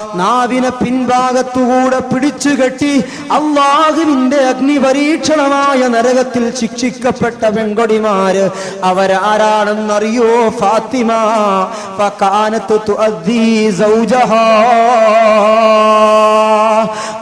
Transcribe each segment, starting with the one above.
നാവിനെ പിൻഭാഗത്തുകൂടെ പിടിച്ചു കെട്ടി അള്ളാഹുവിന്റെ അഗ്നി പരീക്ഷണമായ നരകത്തിൽ ശിക്ഷിക്കപ്പെട്ട പെങ്കൊടിമാര് അവരാരാണെന്നറിയോ ഫാത്തിമ? ഫകാനത്ത് തുഅദ്ദീ സൗജഹാ.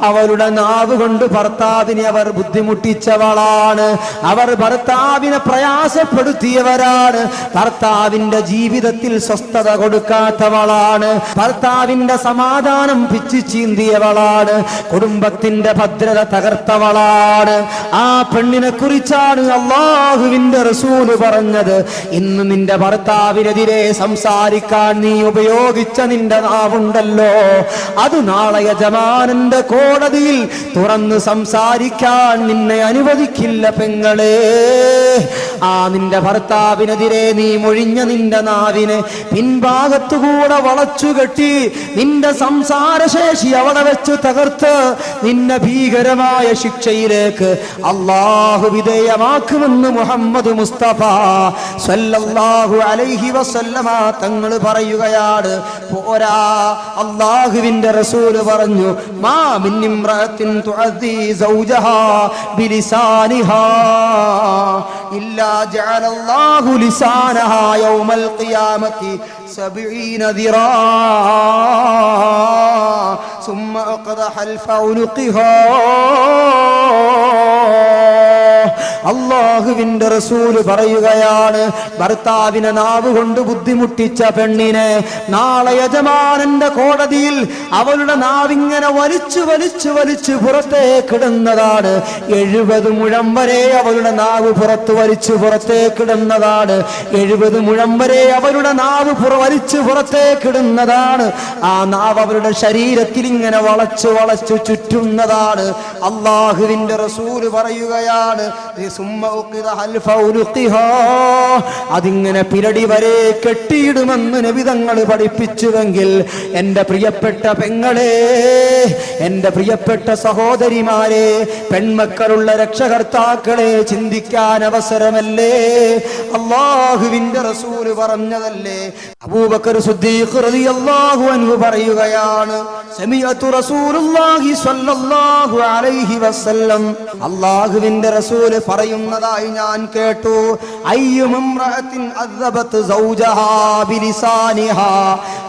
അവരുടെ നാവ് കൊണ്ട് ഭർത്താവിനെ അവർ ബുദ്ധിമുട്ടിച്ചവളാണ്. അവർ ഭർത്താവിനെ പ്രയാസപ്പെടുത്തിയവരാണ്. ഭർത്താവിന്റെ ജീവിതത്തിൽ സ്വസ്ഥത കൊടുക്കാത്തവളാണ്. ഭർത്താവിന്റെ സമാധാനം പിച്ചു ചീന്തിയവളാണ്. കുടുംബത്തിന്റെ ഭദ്രത തകർത്തവളാണ്. ആ പെണ്ണിനെ കുറിച്ചാണ് അള്ളാഹുവിന്റെ റസൂൽ പറഞ്ഞത്. ഇന്ന് നിന്റെ ഭർത്താവിനെതിരെ സംസാരിക്കാൻ നീ ഉപയോഗിച്ച നിന്റെ നാവുണ്ടല്ലോ. അത് നാളെ യജമാനന്റെ കോടതിയിൽ തുറന്ന് സംസാരിക്കാൻ നിന്നെ അനുവദിക്കില്ല പെങ്ങളെ. ആ നിന്റെ ഭർത്താവിനെതിരെ നീ മൊഴിഞ്ഞ നിന്റെ നാവിനെ പിൻഭാഗത്തുകൂടെ വളച്ചുകെട്ടി നിന്റെ സംസാരശേഷി അവിടെ വെച്ച് തകർത്ത് നിന്നെ ഭീകരമായ ശിക്ഷയിലേക്ക് അള്ളാഹു വിധേയമാക്കുമെന്ന് മുഹമ്മദ് മുസ്തഫ സല്ലല്ലാഹു അലൈഹി വസല്ലമ തങ്ങൾ പറയുകയാണ്. പോരാ അള്ളാഹുവിന്റെ റസൂൽ പറഞ്ഞു മാ ما من امرأة تعذي زوجها بلسانها إلا جعل الله لسانها يوم القيامة سبعين ذراعا. ثم أقضى حلف عنقها അള്ളാഹുവിന്റെ റസൂൽ പറയുകയാണ് ഭർത്താവിനെ നാവ് കൊണ്ട് ബുദ്ധിമുട്ടിച്ച പെണ്ണിനെ നാളെ യജമാനന്റെ കോടതിയിൽ അവളുടെ നാവിങ്ങനെ വലിച്ചു വലിച്ചു വലിച്ചു പുറത്തേക്കിടുന്നതാണ് എഴുപത് മുഴം വരെ അവളുടെ നാവ് പുറത്ത് വലിച്ചു പുറത്തേക്കിടുന്നതാണ് എഴുപത് മുഴം വരെ അവരുടെ നാവ് പുറ വലിച്ചു പുറത്തേക്കിടുന്നതാണ് ആ നാവ് അവരുടെ ശരീരത്തിൽ ഇങ്ങനെ വളച്ചു വളച്ചു ചുറ്റുന്നതാണ്. അള്ളാഹുവിന്റെ റസൂൽ പറയുകയാണ് അതിങ്ങനെ പിരടി വരെ കെട്ടിയിടുമെന്ന് നബിതങ്ങൾ പഠിപ്പിച്ചുവെങ്കിൽ എന്റെ പ്രിയപ്പെട്ട പെങ്ങളെ എന്റെ പ്രിയപ്പെട്ട സഹോദരിമാരെ പെൺമക്കളുള്ള രക്ഷകർത്താക്കളെ ചിന്തിക്കാൻ അവസരമല്ലേ? അള്ളാഹുവിന്റെ റസൂൽ പറഞ്ഞതല്ലേ? അബൂബക്കർ സിദ്ദീഖ് റളിയല്ലാഹു അൻഹു പറയുകയാണ് സമിഅതു റസൂലുള്ളാഹി സ്വല്ലല്ലാഹു അലൈഹി വസല്ലം. അള്ളാഹുവിന്റെ റസൂൽ പറയുന്നതായി ഞാൻ കേട്ടു.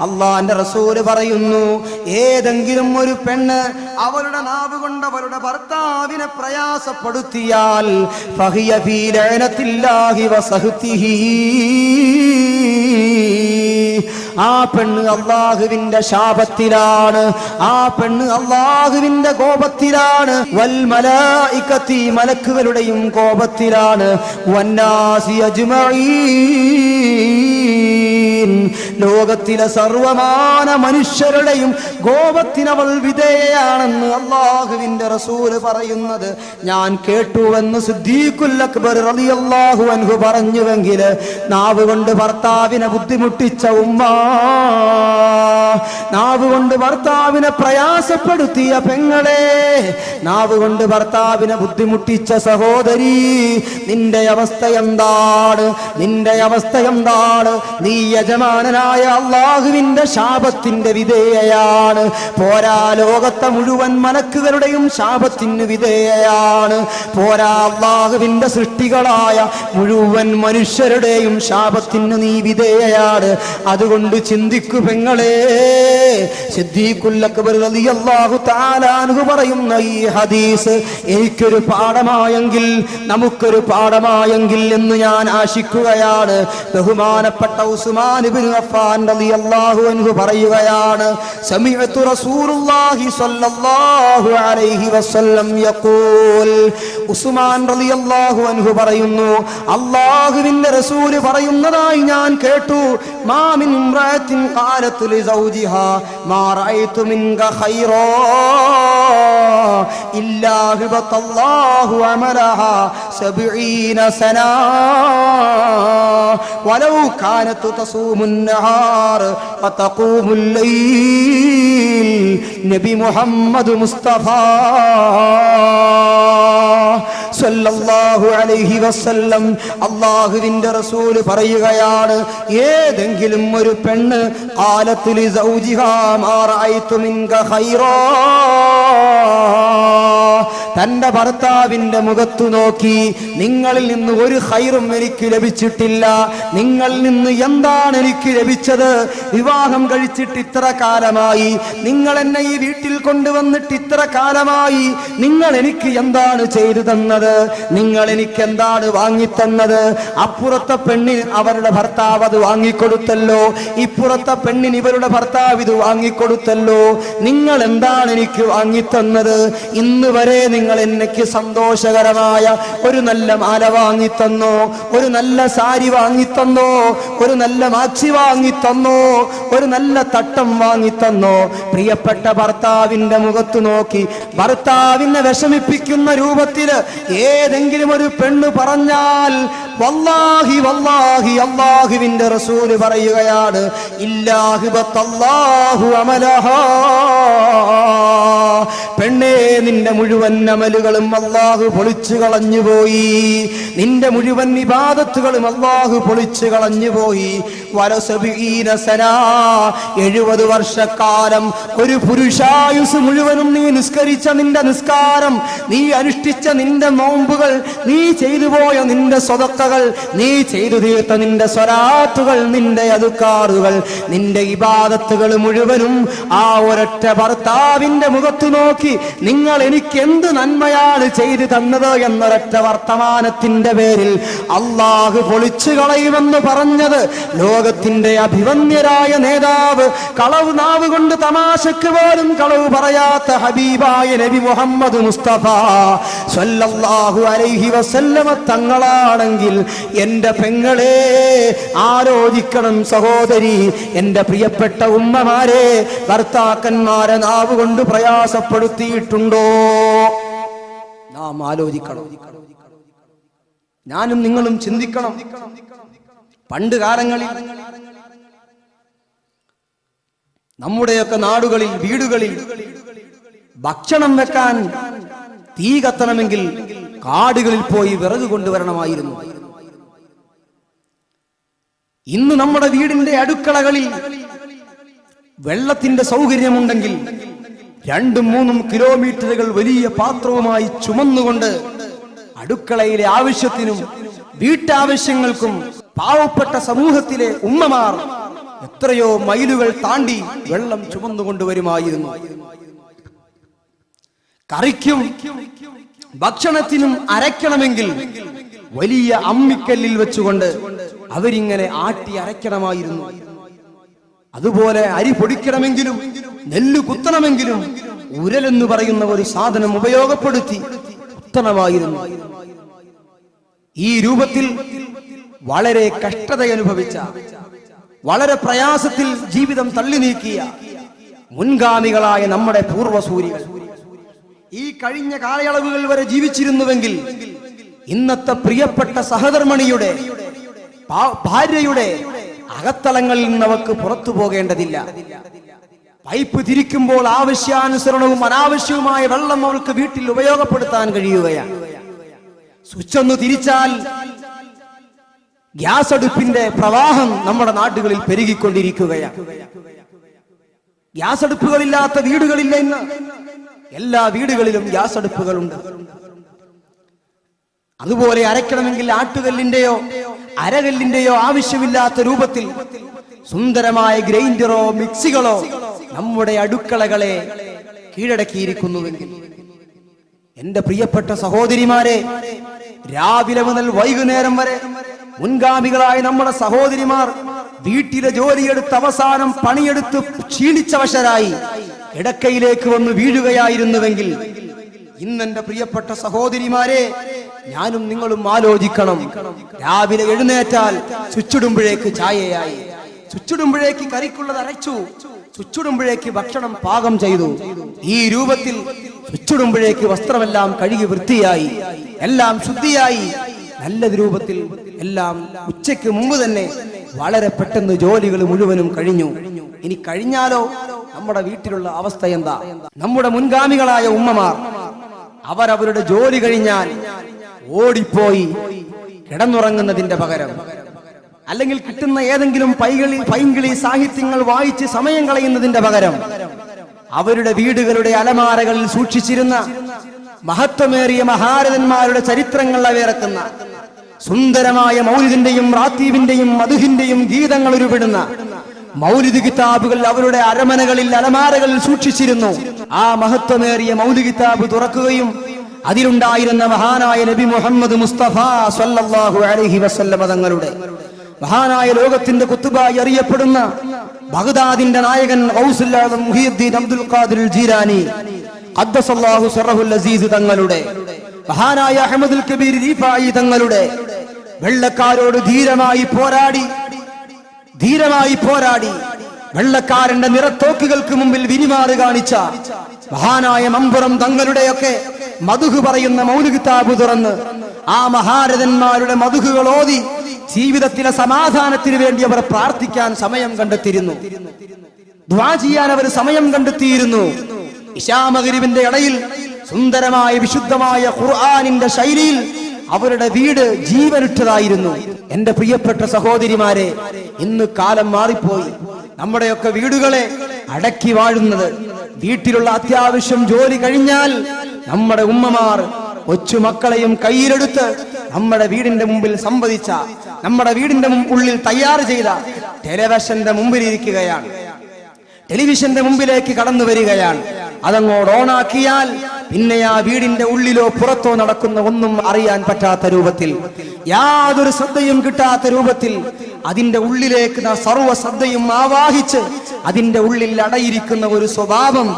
അള്ളാന്റെ റസൂൽ പറയുന്നു ഏതെങ്കിലും ഒരു പെണ്ണ് അവളുടെ നാവ് കൊണ്ട് അവളുടെ ഭർത്താവിനെ പ്രയാസപ്പെടുത്തിയാൽ ഫഹിയ ആ പെണ്ണ് അള്ളാഹുവിന്റെ ശാപത്തിലാണ്. ആ പെണ്ണ് അള്ളാഹുവിന്റെ കോപത്തിലാണ്. വൽ മലായിക്കത്തി മലക്കുകളുടെയും കോപത്തിലാണ്. വന്നാസി അജ്മഈൻ. ലോകത്തിലെ സർവമാന മനുഷ്യരുടെയും ഗോപത്തിനവൾ വിധേയയാണെന്ന് അള്ളാഹുവിന്റെ റസൂൽ പറയുന്നത്. ഞാൻ കേട്ടുവെന്ന് സിദ്ദീഖുൽ അക്ബർ റളിയല്ലാഹു അൻഹു പറഞ്ഞുവെങ്കിൽ നാവ് കൊണ്ട് ഭർത്താവിനെ ബുദ്ധിമുട്ടിച്ച ഉമ്മ നാവ് കൊണ്ട് ഭർത്താവിനെ പ്രയാസപ്പെടുത്തിയ പെങ്ങളെ നാവ് കൊണ്ട് ഭർത്താവിനെ ബുദ്ധിമുട്ടിച്ച സഹോദരി നിന്റെ അവസ്ഥ എന്താണ്? നിന്റെ അവസ്ഥ എന്താണ്? നീ യജമാനനായ അള്ളാഹുവിന്റെ ശാപത്തിന്റെ വിധേയയാണ്. പോരാ ലോകത്തെ മുഴുവൻ മലക്കുകളുടെയും ശാപത്തിന് വിധേയയാണ്. പോരാ അള്ളാഹുവിന്റെ സൃഷ്ടികളായ മുഴുവൻ മനുഷ്യരുടെയും ശാപത്തിന് നീ വിധേയയാണ്. അതുകൊണ്ട് ചിന്തിക്കു പെങ്ങളെ പറയുന്ന ഈ ഹദീസ് എനിക്കൊരു പാഠമായെങ്കിൽ നമുക്കൊരു പാഠമായെങ്കിൽ എന്ന് ഞാൻ ആശിക്കുകയാണ്. ബഹുമാനപ്പെട്ട ഉസ്മാൻ ഇബ്നു അഫ്ഫാൻ റളിയല്ലാഹു അൻഹു പറയുകയാണ് സമിഅതു റസൂലുള്ളാഹി സ്വല്ലല്ലാഹു അലൈഹി വസല്ലം യഖൂൽ ഉസ്മാൻ റളിയല്ലാഹു അൻഹു പറയുന്നു അല്ലാഹുവിന്റെ റസൂല് പറയുന്നതായി ഞാൻ കേട്ടു മാ മിൻ ഇംറഅത്തിൻ ഖാലത്ത് ലസൗജിഹാ മാ റഅയ്തു മിൻക ഖൈറാ ഇല്ലാ ഹബത്തല്ലാഹു അമലഹാ സബഈന സനാ ولو كانت تصوم النهار وتقوم الليل. نبي محمد مصطفى. അലൈഹി വസല്ലം അള്ളാഹുവിന്റെ റസൂൽ പറയുകയാണ് ഏതെങ്കിലും ഒരു പെണ്ണ് കാലത്തിൽ തന്റെ ഭർത്താവിന്റെ മുഖത്തു നോക്കി നിങ്ങളിൽ നിന്ന് ഒരു ഹൈറും എനിക്ക് ലഭിച്ചിട്ടില്ല. നിങ്ങളിൽ നിന്ന് എന്താണ് എനിക്ക് ലഭിച്ചത്? വിവാഹം കഴിച്ചിട്ട് ഇത്ര കാലമായി നിങ്ങൾ എന്നെ ഈ വീട്ടിൽ കൊണ്ടുവന്നിട്ട് ഇത്ര കാലമായി നിങ്ങൾ എനിക്ക് എന്താണ് ചെയ്തു തന്നത്? നിങ്ങൾ എനിക്ക് എന്താണ് വാങ്ങിത്തന്നത്? അപ്പുറത്തെ പെണ്ണിന് അവരുടെ ഭർത്താവ് അത് വാങ്ങിക്കൊടുത്തല്ലോ. ഇപ്പുറത്തെ പെണ്ണിന് ഇവരുടെ ഭർത്താവ് ഇത് വാങ്ങിക്കൊടുത്തല്ലോ. നിങ്ങൾ എന്താണ് എനിക്ക് വാങ്ങിത്തന്നത്? ഇന്ന് വരെ നിങ്ങൾ എനിക്ക് സന്തോഷകരമായ ഒരു നല്ല മാല വാങ്ങിത്തന്നോ ഒരു നല്ല സാരി വാങ്ങിത്തന്നോ ഒരു നല്ല മാക്സി വാങ്ങിത്തന്നോ ഒരു നല്ല തട്ടം വാങ്ങിത്തന്നോ. പ്രിയപ്പെട്ട ഭർത്താവിന്റെ മുഖത്ത് നോക്കി ഭർത്താവിനെ വിഷമിപ്പിക്കുന്ന രൂപത്തിൽ ഏതെങ്കിലും ഒരു പെണ്ണ് പറഞ്ഞാൽ വല്ലാഹി വല്ലാഹി അള്ളാഹുവിന്റെ റസൂൽ പറയുകയാണ് ഇല്ലാഹിബത്തല്ലാഹു അമലഹാ. പെണ്ണേ നിന്റെ മുഴുവൻ അമലുകളും അള്ളാഹു പൊളിച്ചു കളഞ്ഞുപോയി നിന്റെ മുഴുവൻ വിവാദത്തുകളും അള്ളാഹു പൊളിച്ചു കളഞ്ഞുപോയി എഴുപത് വർഷക്കാലം ഒരു പുരുഷായുസ് മുഴുവനും നീ നിസ്കരിച്ച നിന്റെ നിസ്കാരം നീ അനുഷ്ഠിച്ച നിന്റെ നോമ്പുകൾ നീ ചെയ്തു പോയ നിന്റെ സ്വതക്കകൾ നീ ചെയ്തു തീർത്ത നിന്റെ സ്വരാത്തുകൾ നിന്റെ അതുക്കാറുകൾ നിന്റെ ഇബാദത്തുകൾ മുഴുവനും ആ ഒരൊറ്റ ഭർത്താവിന്റെ മുഖത്തു നോക്കി നിങ്ങൾ എനിക്ക് എന്ത് നന്മയാണ് ചെയ്തു തന്നത് എന്നൊരൊറ്റ വർത്തമാനത്തിന്റെ പേരിൽ അള്ളാഹു പൊളിച്ചു കളയുമെന്ന് പറഞ്ഞത് ലോകത്തിന്റെ അഭിവന്യരായ നേതാവ് കളവ് നാവ് കൊണ്ട് തമാശക്ക് പോലും കളവ് പറയാത്ത ഹബീബായ നബി മുഹമ്മദ് മുസ്തഫ സല്ലല്ലാഹു അലൈഹി വസല്ലമ തങ്ങളാണെങ്കിൽ എന്റെ പെങ്ങളെ ആലോചിക്കണം സഹോദരി എന്റെ പ്രിയപ്പെട്ട ഉമ്മമാരെ ഭർത്താക്കന്മാരെ നാവ് കൊണ്ട് പ്രയാസപ്പെടുത്തിയിട്ടുണ്ടോ നാം ആലോചിക്കണം. ഞാനും നിങ്ങളും ചിന്തിക്കണം. പണ്ട് കാലങ്ങളിൽ നമ്മുടെയൊക്കെ നാടുകളിൽ വീടുകളിൽ ഭക്ഷണം വെക്കാൻ തീ കത്തണമെങ്കിൽ കാടുകളിൽ പോയി വിറക് കൊണ്ടുവരണമായിരുന്നു. ഇന്ന് നമ്മുടെ വീടിന്റെ അടുക്കളകളിൽ വെള്ളത്തിന്റെ സൗകര്യമുണ്ടെങ്കിൽ രണ്ടും മൂന്നും കിലോമീറ്ററുകൾ വലിയ പാത്രവുമായി ചുമന്നുകൊണ്ട് അടുക്കളയിലെ ആവശ്യത്തിനും വീട്ടാവശ്യങ്ങൾക്കും പാവപ്പെട്ട സമൂഹത്തിലെ ഉമ്മമാർ എത്രയോ മൈലുകൾ താണ്ടി വെള്ളം ചുമന്നുകൊണ്ടുവരുമായിരുന്നു കറിക്കും ഭക്ഷണത്തിനും അരയ്ക്കണമെങ്കിൽ വലിയ അമ്മിക്കല്ലിൽ വെച്ചുകൊണ്ട് അവരിങ്ങനെ ആട്ടി അരയ്ക്കണമായിരുന്നു. അതുപോലെ അരി പൊടിക്കണമെങ്കിലും നെല്ല് കുത്തണമെങ്കിലും ഉരലെന്ന് പറയുന്ന ഒരു സാധനം ഉപയോഗപ്പെടുത്തി കുത്തണമായിരുന്നു ഈ രൂപത്തിൽ വളരെ കഷ്ടത അനുഭവിച്ച വളരെ പ്രയാസത്തിൽ ജീവിതം തള്ളി നീക്കിയ മുൻഗാമികളായ നമ്മുടെ പൂർവസൂര്യൻ ഈ കഴിഞ്ഞ കാലയളവുകൾ വരെ ജീവിച്ചിരുന്നുവെങ്കിൽ ഇന്നത്തെ പ്രിയപ്പെട്ട സഹധർമ്മണിയുടെ ഭാര്യയുടെ അകത്തളങ്ങളിൽ നിന്ന് അവക്ക് പുറത്തു പോകേണ്ടതില്ല. പൈപ്പ് തിരിക്കുമ്പോൾ ആവശ്യാനുസരണവും അനാവശ്യവുമായ വെള്ളം അവൾക്ക് വീട്ടിൽ ഉപയോഗപ്പെടുത്താൻ കഴിയുകയാണ്. സ്വിച്ച് ഒന്ന് തിരിച്ചാൽ ഗ്യാസ് അടുപ്പിന്റെ പ്രവാഹം നമ്മുടെ നാടുകളിൽ പെരുകിക്കൊണ്ടിരിക്കുകയാണ്. ഗ്യാസ് അടുപ്പുകളില്ലാത്ത വീടുകളില്ല ഇന്ന്. എല്ലാ വീടുകളിലും ഗ്യാസ് അടുപ്പുകളുണ്ട്. അതുപോലെ അരയ്ക്കണമെങ്കിൽ ആട്ടുകല്ലിന്റെയോ അരകല്ലിന്റെയോ ആവശ്യമില്ലാത്ത രൂപത്തിൽ സുന്ദരമായ ഗ്രൈൻഡറോ മിക്സികളോ നമ്മുടെ അടുക്കളകളെ കീഴടക്കിയിരിക്കുന്നുവെങ്കിൽ എന്റെ പ്രിയപ്പെട്ട സഹോദരിമാരെ രാവിലെ മുതൽ വൈകുന്നേരം വരെ മുൻഗാമികളായ നമ്മുടെ സഹോദരിമാർ വീട്ടിലെ ജോലിയെടുത്ത് അവസാനം പണിയെടുത്ത് ക്ഷീണിച്ചവശരായി കിടക്കയിലേക്ക് വന്ന് വീഴുകയായിരുന്നുവെങ്കിൽ ഇന്നെന്റെ പ്രിയപ്പെട്ട സഹോദരിമാരെ ഞാനും നിങ്ങളും ആലോചിക്കണം. രാവിലെ എഴുന്നേറ്റാൽ ചുച്ചിടുമ്പോഴേക്ക് ചായയായി ചുച്ചിടുമ്പോഴേക്ക് കറിക്കുള്ളത് അരച്ചു. ചുച്ചിടുമ്പോഴേക്ക് ഭക്ഷണം പാകം ചെയ്തു. ഈ രൂപത്തിൽ ചുച്ചിടുമ്പോഴേക്ക് വസ്ത്രമെല്ലാം കഴുകി വൃത്തിയായി. എല്ലാം ശുദ്ധിയായി. നല്ല രൂപത്തിൽ എല്ലാം ഉച്ചയ്ക്ക് മുമ്പ് തന്നെ വളരെ പെട്ടെന്ന് ജോലികൾ മുഴുവനും കഴിഞ്ഞു. ഇനി കഴിഞ്ഞാലോ? നമ്മുടെ വീട്ടിലുള്ള അവസ്ഥ എന്താ? നമ്മുടെ മുൻഗാമികളായ ഉമ്മമാർ അവരവരുടെ ജോലി കഴിഞ്ഞാൽ ഓടിപ്പോയി കിടന്നുറങ്ങുന്നതിന്റെ പകരം. അല്ലെങ്കിൽ കിട്ടുന്ന ഏതെങ്കിലും പൈകളി പൈങ്കിളി സാഹിത്യങ്ങൾ വായിച്ച് സമയം കളയുന്നതിന്റെ പകരം അവരുടെ വീടുകളുടെ അലമാരകളിൽ സൂക്ഷിച്ചിരുന്ന മഹത്വമേറിയ മഹാരഥന്മാരുടെ ചരിത്രങ്ങൾ അവേറക്കുന്ന സുന്ദരമായ മൗലിദിന്റെയും റാത്തീവിന്റെയും മധുഹിന്റെയും ഗീതങ്ങൾ ഉരുവിടുന്ന മൗലിദ് കിതാബുകൾ അവരുടെ അരമനകളിൽ അലമാരകളിൽ സൂക്ഷിച്ചിരുന്നു. ആ മഹത്വമേറിയ മൗലിദ് കിതാബ് തുറക്കുകയും അതിലുണ്ടായിരുന്ന മഹാനായ നബി മുഹമ്മദ് മുസ്തഫ സല്ലല്ലാഹു അലൈഹി വസല്ലമ തങ്ങളുടെ. മഹാനായ ലോകത്തിന്റെ കുത്തുബായി അറിയപ്പെടുന്ന ബഗ്ദാദിന്റെ നായകൻ അബ്ദുൽ ഖാദിർ ഖദ്ദസല്ലാഹു സറഹുൽ അസീസ് തങ്ങളുടെ. മഹാനായ അഹമ്മദുൽ കബീർ റീഫായി തങ്ങളുടെ. വെള്ളക്കാരോട് ധീരമായി പോരാടി ധീരമായി പോരാടി വെള്ളക്കാരന്റെ നിറത്തോക്കുകൾക്ക് മുമ്പിൽ വിരിമാറ് കാണിച്ച മഹാനായ മമ്പുറം തങ്ങളുടെയൊക്കെ മധുഹ് പറയുന്ന മൗലികിതാബ് തുറന്ന് ആ മഹാരഥന്മാരുടെ മധുഹുകൾ ഓതി ജീവിതത്തിലെ സമാധാനത്തിന് വേണ്ടി അവർ പ്രാർത്ഥിക്കാൻ സമയം കണ്ടെത്തിയിരുന്നു. ദ്വാ ചെയ്യാൻ അവർ സമയം കണ്ടെത്തിയിരുന്നു. ഇഷാമഗരിവിന്റെ ഇടയിൽ സുന്ദരമായ വിശുദ്ധമായ ഖുർആാനിന്റെ ശൈലിയിൽ അവരുടെ വീട് ജീവനിട്ടതായിരുന്നു. എന്റെ പ്രിയപ്പെട്ട സഹോദരിമാരെ ഇന്ന് കാലം മാറിപ്പോയി. നമ്മുടെയൊക്കെ വീടുകളെ അടക്കി വാഴുന്നത്. വീട്ടിലുള്ള അത്യാവശ്യം ജോലി കഴിഞ്ഞാൽ നമ്മുടെ ഉമ്മമാർ കൊച്ചുമക്കളെയും കയ്യിലെടുത്ത് നമ്മുടെ വീടിന്റെ മുമ്പിൽ സംവദിച്ച നമ്മുടെ വീടിന്റെ ഉള്ളിൽ തയ്യാർ ചെയ്ത ടെലിവിഷന്റെ മുമ്പിൽ ഇരിക്കുകയാണ് ടെലിവിഷന്റെ മുമ്പിലേക്ക് കടന്നു വരികയാണ്. അതങ്ങോട്ട് ഓണാക്കിയാൽ പിന്നെ ആ വീടിന്റെ ഉള്ളിലോ പുറത്തോ നടക്കുന്ന ഒന്നും അറിയാൻ പറ്റാത്ത രൂപത്തിൽ യാതൊരു ശ്രദ്ധയും കിട്ടാത്ത രൂപത്തിൽ അതിന്റെ ഉള്ളിലേക്ക് സർവ സർവ ശ്രദ്ധയും ആവാഹിച്ച് അതിന്റെ ഉള്ളിൽ അടയിരിക്കുന്ന ഒരു സ്വഭാവം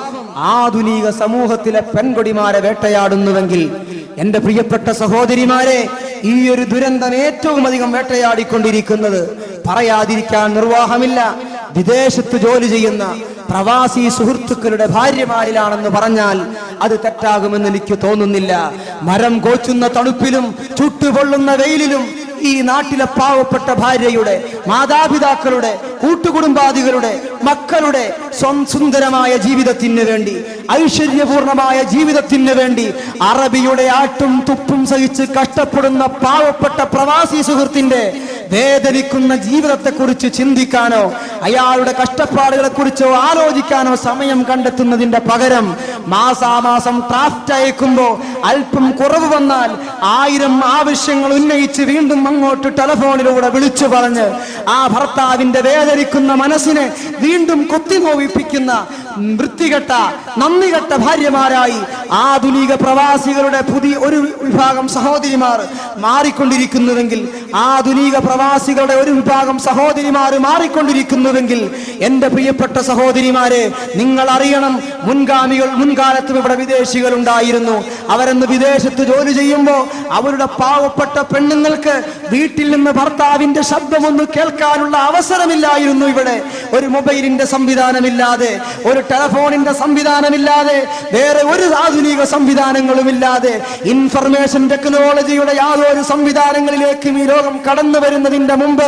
ആധുനിക സമൂഹത്തിലെ പെൺകൊടിമാരെ വേട്ടയാടുന്നുവെങ്കിൽ എന്റെ പ്രിയപ്പെട്ട സഹോദരിമാരെ ഈ ഒരു ദുരന്തം ഏറ്റവും അധികം വേട്ടയാടിക്കൊണ്ടിരിക്കുന്നത് പറയാതിരിക്കാൻ നിർവാഹമില്ല. വിദേശത്ത് ജോലി ചെയ്യുന്ന പ്രവാസി സുഹൃത്തുക്കളുടെ ഭാര്യമാരിലാണെന്ന് പറഞ്ഞാൽ അത് തെറ്റാകുമെന്ന് എനിക്ക് തോന്നുന്നില്ല. മരം കോച്ചുന്ന തണുപ്പിലും ചുട്ടുപൊള്ളുന്ന വെയിലിലും ഈ നാട്ടിലെ പാവപ്പെട്ട ഭാര്യയുടെ മാതാപിതാക്കളുടെ കൂട്ടുകുടുംബാദികളുടെ മക്കളുടെ സുന്ദരമായ ജീവിതത്തിന് വേണ്ടി ഐശ്വര്യപൂർണമായ ജീവിതത്തിന് വേണ്ടി അറബിയുടെ ആട്ടും തുപ്പും സഹിച്ച് കഷ്ടപ്പെടുന്ന പാവപ്പെട്ട പ്രവാസി സുഹൃത്തിന്റെ വേദനിക്കുന്ന ജീവിതത്തെക്കുറിച്ച് ചിന്തിക്കാനോ അയാളുടെ കഷ്ടപ്പാടുകളെ കുറിച്ചോ ആലോചിക്കാനോ സമയം കണ്ടെത്തുന്നതിന്റെ പകരം മാസാമാസം ട്രാഫ്റ്റ് അയക്കുമ്പോ അല്പം കുറവ് വന്നാൽ ആയിരം ആവശ്യങ്ങൾ ഉന്നയിച്ച് വീണ്ടും അങ്ങോട്ട് ടെലഫോണിലൂടെ വിളിച്ചു പറഞ്ഞ് ആ ഭർത്താവിന്റെ വേദനിക്കുന്ന മനസ്സിനെ വീണ്ടും കൊത്തിനോവിപ്പിക്കുന്ന വൃത്തികെട്ട നന്ദികെട്ട ഭാര്യമാരായി ആധുനിക പ്രവാസികളുടെ പുതിയ ഒരു വിഭാഗം സഹോദരിമാർ മാറിക്കൊണ്ടിരിക്കുന്നുവെങ്കിൽ ആധുനിക പ്രവാസികളുടെ ഒരു വിഭാഗം സഹോദരിമാർ മാറിക്കൊണ്ടിരിക്കുന്നുവെങ്കിൽ എന്റെ പ്രിയപ്പെട്ട സഹോദരിമാരെ നിങ്ങൾ അറിയണം മുൻഗാമികൾ മുൻകാലത്തും ഇവിടെ വിദേശികൾ ഉണ്ടായിരുന്നു അവരെന്ന് വിദേശത്ത് ജോലി ചെയ്യുമ്പോൾ അവരുടെ പാവപ്പെട്ട പെണ്ണുങ്ങൾക്ക് വീട്ടിൽ നിന്ന് ഭർത്താവിന്റെ ശബ്ദമൊന്ന് കേൾക്കാനുള്ള അവസരമില്ലായിരുന്നു ഇവിടെ. ഒരു മൊബൈലിന്റെ സംവിധാനമില്ലാതെ ഒരു ടെലഫോണിന്റെ സംവിധാനമില്ലാതെ വേറെ ഒരു ആധുനിക സംവിധാനങ്ങളുമില്ലാതെ ഇൻഫർമേഷൻ ടെക്നോളജിയുടെ യാതൊരു സംവിധാനങ്ങളിലേക്കും ഈ ലോകം കടന്നു വരുന്നതിന്റെ മുമ്പ്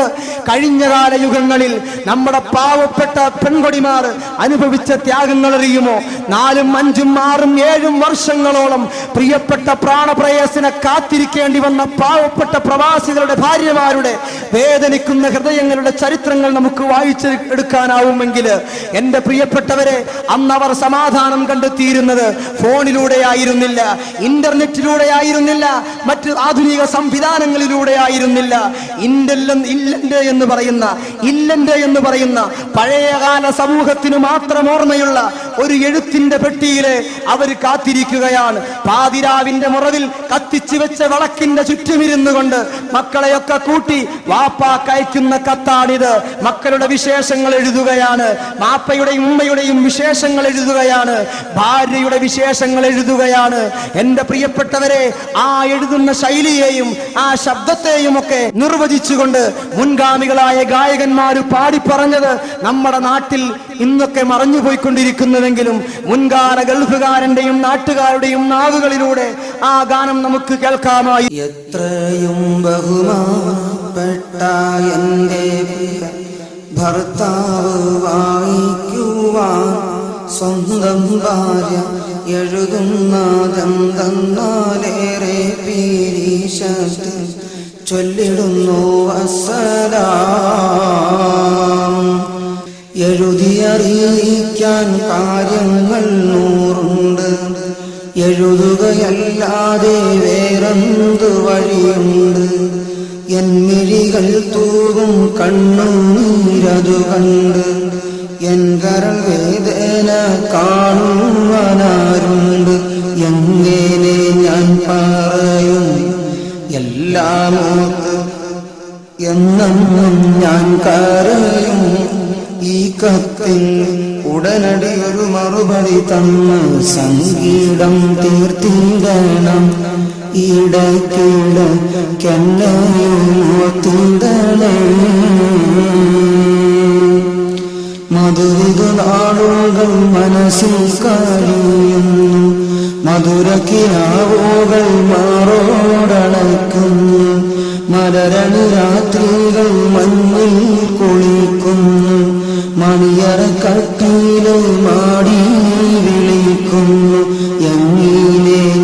കഴിഞ്ഞകാല യുഗങ്ങളിൽ നമ്മുടെ പാവപ്പെട്ട പെൺകൊടിമാർ അനുഭവിച്ച ത്യാഗങ്ങൾ അറിയുമോ നാലും അഞ്ചും ആറും ഏഴും വർഷങ്ങളോളം പ്രിയപ്പെട്ട പ്രാണപ്രയസിനെ കാത്തിരിക്കേണ്ടി വന്ന പാവപ്പെട്ട പ്രവാസികളുടെ ഭാര്യമാരുടെ വേദനിക്കുന്ന ഹൃദയങ്ങളുടെ ചരിത്രങ്ങൾ നമുക്ക് വായിച്ച് എടുക്കാനാവുമെങ്കിൽ എന്റെ പ്രിയപ്പെട്ടവരെ അന്ന് അവർ സമാധാനം കണ്ടെത്തിയിരുന്നത് ഫോണിലൂടെ ആയിരുന്നില്ല ഇന്റർനെറ്റിലൂടെ ആയിരുന്നില്ല മറ്റ് ആധുനിക സംവിധാനങ്ങളിലൂടെ ആയിരുന്നില്ല ഇന്റെല്ലാം ഇല്ലന്റെ എന്ന് പറയുന്ന ഇല്ലന്റെ എന്ന് പറയുന്ന പഴയകാല സമൂഹത്തിന് മാത്രം ഓർമ്മയുള്ള ഒരു എഴുത്തിന്റെ പെട്ടിയിലെ അവർ കാത്തിരിക്കുകയാണ്. പാതിരാവിന്റെ മുറവിൽ കത്തിച്ചു വെച്ച വിളക്കിന്റെ ചുറ്റുമിരുന്നു കൊണ്ട് മക്കളെയൊക്കെ കൂട്ടി വാപ്പാക്കയക്കുന്ന കത്താണിത്. മക്കളുടെ വിശേഷങ്ങൾ എഴുതുകയാണ്. മാപ്പയുടെയും ഉമ്മയുടെയും വിശേഷങ്ങൾ എഴുതുകയാണ്. ഭാര്യയുടെ വിശേഷങ്ങൾ എഴുതുകയാണ്. എന്റെ പ്രിയപ്പെട്ടവരെ ആ എഴുതുന്ന ശൈലിയെയും ആ ശബ്ദത്തെയും ഒക്കെ നിർവചിച്ചുകൊണ്ട് മുൻഗാമികളായ ഗായകന്മാർ പാടിപ്പറഞ്ഞത് നമ്മുടെ നാട്ടിൽ ഇന്നൊക്കെ മറഞ്ഞു പോയിക്കൊണ്ടിരിക്കുന്നുവെങ്കിലും മുൻകാല ഗൾഫുകാരന്റെയും നാട്ടുകാരുടെയും നാവുകളിലൂടെ ആ ഗാനം നമുക്ക് കേൾക്കാമായി. എത്രയും ബഹുമാനപ്പെട്ട എന്റെ ഭർത്താവ് വായിക്കുവാൻ സ്വന്തം ഭാര്യ എഴുതുന്നതെന്തെന്നാലേറെ പീരീശത്തിൽ ചൊല്ലിടുന്നു അസലാം എഴുതിയറിയിക്കാൻ കാര്യങ്ങൾ നൂറുണ്ട്. എഴുതുകയല്ലാതെ വേറെന്ത് വഴിയുണ്ട്? എൻ മിഴികൾ തൂകും കണ്ണുനീരതു കണ്ട് എൻ കരൾ വേദന കാണുവാനാരുണ്ട് എങ്ങനെ ഞാൻ പറയും? എല്ലാമോത്ത് എന്നെന്നും ഞാൻ കരയും. ഈ കത്തിൽ ഉടനടി ഒരു മറുപടി തന്ന് സംഗീതം തീർത്തിടണം. ഇടക്കിട മധുരിത നാളുകൾ മനസ്സിൽ കാരിയുന്നു. മധുരക്കിരാവുകൾ മാറോടണയ്ക്കുന്നു മലരണി രാത്രികൾ മഞ്ഞിൽ കുളിക്കുന്നു. മണിയറ കട്ടിയിലെ മാടി വിളിക്കുന്നു.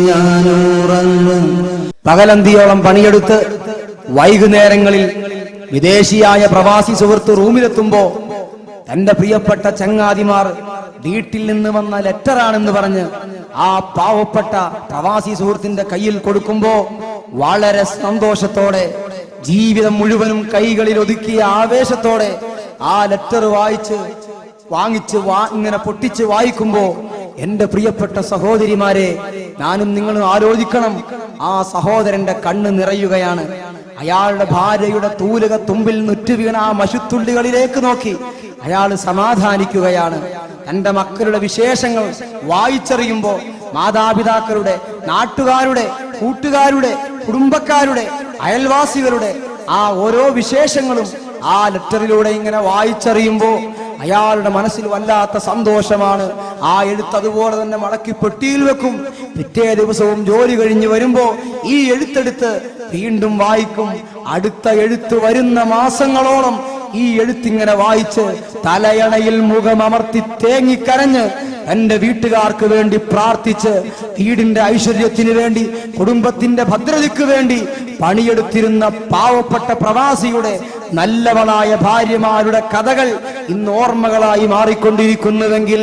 ഞാൻ ഉറങ്ങും പകലന്തിയോളം പണിയെടുത്ത് വൈകുന്നേരങ്ങളിൽ വിദേശിയായ പ്രവാസി സുഹൃത്ത് റൂമിലെത്തുമ്പോ തന്റെ പ്രിയപ്പെട്ട ചങ്ങാതിമാർ വീട്ടിൽ നിന്ന് വന്ന ലെറ്ററാണെന്ന് പറഞ്ഞ് ആ പാവപ്പെട്ട പ്രവാസി സുഹൃത്തിന്റെ കയ്യിൽ കൊടുക്കുമ്പോ വളരെ സന്തോഷത്തോടെ ജീവിതം മുഴുവനും കൈകളിൽ ഒതുക്കിയ ആവേശത്തോടെ ആ ലെറ്റർ വായിച്ച് വാങ്ങിച്ച് ഇങ്ങനെ പൊട്ടിച്ച് വായിക്കുമ്പോ എന്റെ പ്രിയപ്പെട്ട സഹോദരിമാരെ ഞാനും നിങ്ങളും ആലോചിക്കണം. ആ സഹോദരന്റെ കണ്ണ് നിറയുകയാണ്. അയാളുടെ ഭാര്യയുടെ തൂലക തുമ്പിൽ നുറ്റുവീണ ആ മശുത്തുള്ളികളിലേക്ക് നോക്കി. അയാൾ സമാധാനിക്കുകയാണ്. തന്റെ മക്കളുടെ വിശേഷങ്ങൾ വായിച്ചറിയുമ്പോൾ മാതാപിതാക്കളുടെ നാട്ടുകാരുടെ കൂട്ടുകാരുടെ കുടുംബക്കാരുടെ അയൽവാസികളുടെ ആ ഓരോ വിശേഷങ്ങളും ആ ലെറ്ററിലൂടെ ഇങ്ങനെ വായിച്ചറിയുമ്പോ അയാളുടെ മനസ്സിൽ വല്ലാത്ത സന്തോഷമാണ്. ആ എഴുത്ത് അതുപോലെ തന്നെ മടക്കി പെട്ടിയിൽ വെക്കും. പിറ്റേ ദിവസവും ജോലി കഴിഞ്ഞ് വരുമ്പോ ഈ എഴുത്തെടുത്ത് വീണ്ടും വായിക്കും. അടുത്ത എഴുത്ത് വരുന്ന മാസങ്ങളോളം ഈ എഴുത്തിങ്ങനെ വായിച്ച് തലയണയിൽ മുഖമമർത്തി തേങ്ങിക്കരഞ്ഞ് എന്റെ വീട്ടുകാർക്ക് വേണ്ടി പ്രാർത്ഥിച്ച് വീടിന്റെ ഐശ്വര്യത്തിന് വേണ്ടി കുടുംബത്തിന്റെ ഭദ്രതയ്ക്ക് വേണ്ടി പണിയെടുത്തിരുന്ന പാവപ്പെട്ട പ്രവാസിയുടെ നല്ലവളായ ഭാര്യമാരുടെ കഥകൾ ഇന്ന് ഓർമ്മകളായി മാറിക്കൊണ്ടിരിക്കുന്നുവെങ്കിൽ